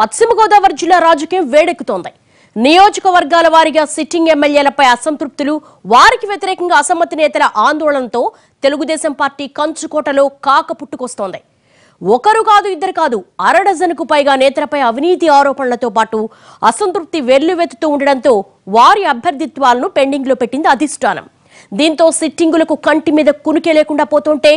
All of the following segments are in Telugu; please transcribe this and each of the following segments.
పశ్చిమ గోదావరి జిల్లా రాజకీయం వేడెక్కుతోంది. నియోజకవర్గాల వారీగా సిట్టింగ్ ఎమ్మెల్యేలపై అసంతృప్తులు వారికి వ్యతిరేకంగా అసమ్మతి నేతల ఆందోళనతో తెలుగుదేశం పార్టీ కంచుకోటలో కాక పుట్టుకొస్తోంది. ఒకరు కాదు ఇద్దరు కాదు అరడజనుకు పైగా నేతలపై అవినీతి ఆరోపణలతో పాటు అసంతృప్తి వెల్లువెత్తుతూ ఉండడంతో వారి అభ్యర్థిత్వాలను పెండింగ్లో పెట్టింది అధిష్టానం. దీంతో సిట్టింగులకు కంటి మీద కునుకే లేకుండా పోతుంటే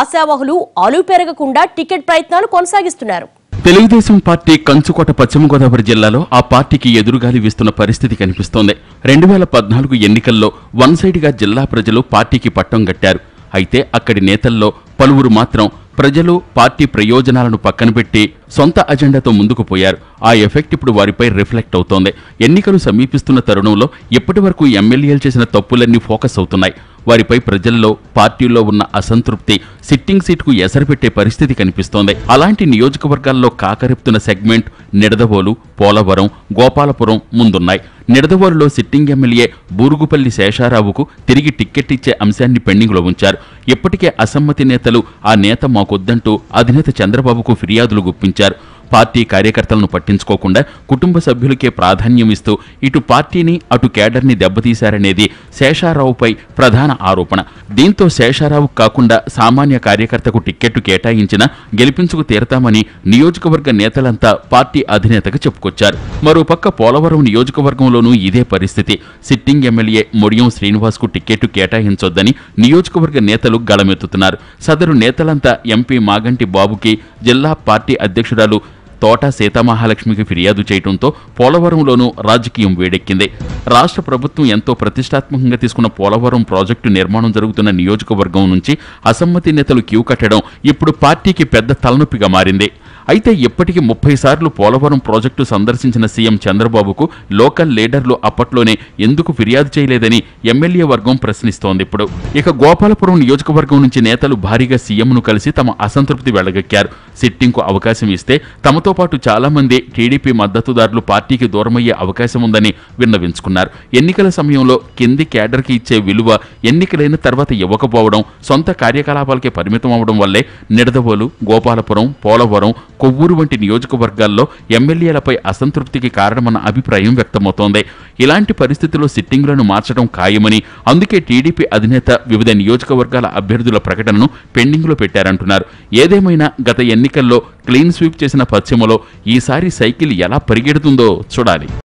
ఆశావహులు అలుపెరగకుండా టికెట్ ప్రయత్నాలు కొనసాగిస్తున్నారు. తెలుగుదేశం పార్టీ కంచుకోట పశ్చిమ గోదావరి జిల్లాలో ఆ పార్టీకి ఎదురుగాలి వీస్తున్న పరిస్థితి కనిపిస్తోంది. రెండు వేల పద్నాలుగు ఎన్నికల్లో వన్ సైడ్గా జిల్లా ప్రజలు పార్టీకి పట్టం కట్టారు అయితే అక్కడి నేతల్లో పలువురు మాత్రం ప్రజలు పార్టీ ప్రయోజనాలను పక్కన పెట్టి సొంత అజెండాతో ముందుకు పోయారు. ఆ ఎఫెక్ట్ ఇప్పుడు వారిపై రిఫ్లెక్ట్ అవుతోంది. ఎన్నికలు సమీపిస్తున్న తరుణంలో ఇప్పటి వరకు ఎమ్మెల్యేలు చేసిన తప్పులన్నీ ఫోకస్ అవుతున్నాయి. వారిపై ప్రజల్లో పార్టీల్లో ఉన్న అసంతృప్తి సిట్టింగ్ సీటుకు ఎసరుపెట్టే పరిస్థితి కనిపిస్తోంది. అలాంటి నియోజకవర్గాల్లో కాకరెప్తున్న సెగ్మెంట్ నిడదవోలు పోలవరం గోపాలపురం ముందున్నాయి. నిడదవోలులో సిట్టింగ్ ఎమ్మెల్యే బూరుగుపల్లి శేషారావుకు తిరిగి టిక్కెట్ ఇచ్చే అంశాన్ని పెండింగ్లో ఉంచారు. ఇప్పటికే అసమ్మతి నేతలు ఆ నేత మాకొద్దంటూ అధినేత చంద్రబాబుకు ఫిర్యాదులు గుప్పించారు. फर्नीचर పార్టీ కార్యకర్తలను పట్టించుకోకుండా కుటుంబ సభ్యులకే ప్రాధాన్యం ఇస్తూ ఇటు పార్టీని అటు కేడర్ని దెబ్బతీశారనేది శేషారావుపై ప్రధాన ఆరోపణ. దీంతో శేషారావు కాకుండా సామాన్య కార్యకర్తకు టిక్కెట్టు కేటాయించినా గెలిపించుకు తీరతామని నియోజకవర్గ నేతలంతా పార్టీ అధినేతకు చెప్పుకొచ్చారు. మరోపక్క పోలవరం నియోజకవర్గంలోనూ ఇదే పరిస్థితి. సిట్టింగ్ ఎమ్మెల్యే మొడియం శ్రీనివాస్కు టిక్కెట్టు కేటాయించొద్దని నియోజకవర్గ నేతలు గళమెత్తుతున్నారు. సదరు నేతలంతా ఎంపీ మాగంటి బాబుకి జిల్లా పార్టీ అధ్యక్షురాలు తోట సీతామహాలక్ష్మికి ఫిర్యాదు చేయడంతో పోలవరంలోనూ రాజకీయం వేడెక్కింది. రాష్ట్ర ప్రభుత్వం ఎంతో ప్రతిష్టాత్మకంగా తీసుకున్న పోలవరం ప్రాజెక్టు నిర్మాణం జరుగుతున్న నియోజకవర్గం నుంచి అసమ్మతి నేతలు క్యూ కట్టడం ఇప్పుడు పార్టీకి పెద్ద తలనొప్పిగా మారింది. అయితే ఇప్పటికీ ముప్పై సార్లు పోలవరం ప్రాజెక్టు సందర్శించిన సీఎం చంద్రబాబుకు లోకల్ లీడర్లు అప్పట్లోనే ఎందుకు ఫిర్యాదు చేయలేదని ఎమ్మెల్యే వర్గం ప్రశ్నిస్తోంది ఇప్పుడు. ఇక గోపాలపురం నియోజకవర్గం నుంచి నేతలు భారీగా సీఎంను కలిసి తమ అసంతృప్తి వెళ్ళగక్కారు. సిట్టింగ్కు అవకాశం ఇస్తే తమతో పాటు చాలా మంది టీడీపీ మద్దతుదారులు పార్టీకి దూరమయ్యే అవకాశం ఉందని విన్నవించుకున్నారు. ఎన్నికల సమయంలో కింది కేడర్కి ఇచ్చే విలువ ఎన్నికలైన తర్వాత ఇవ్వకపోవడం సొంత కార్యకలాపాలకే పరిమితం అవడం వల్లే నిడదవోలు గోపాలపురం పోలవరం కొవ్వూరు వంటి నియోజకవర్గాల్లో ఎమ్మెల్యేలపై అసంతృప్తికి కారణమన్న అభిప్రాయం వ్యక్తమవుతోంది. ఇలాంటి పరిస్థితుల్లో సిట్టింగులను మార్చడం ఖాయమని అందుకే టీడీపీ అధినేత వివిధ నియోజకవర్గాల అభ్యర్థుల ప్రకటనను పెండింగ్లో పెట్టారంటున్నారు. ఏదేమైనా గత ఎన్నికల్లో క్లీన్ స్వీప్ చేసిన పశ్చిమలో ఈసారి సైకిల్ ఎలా పరిగెడుతుందో చూడాలి.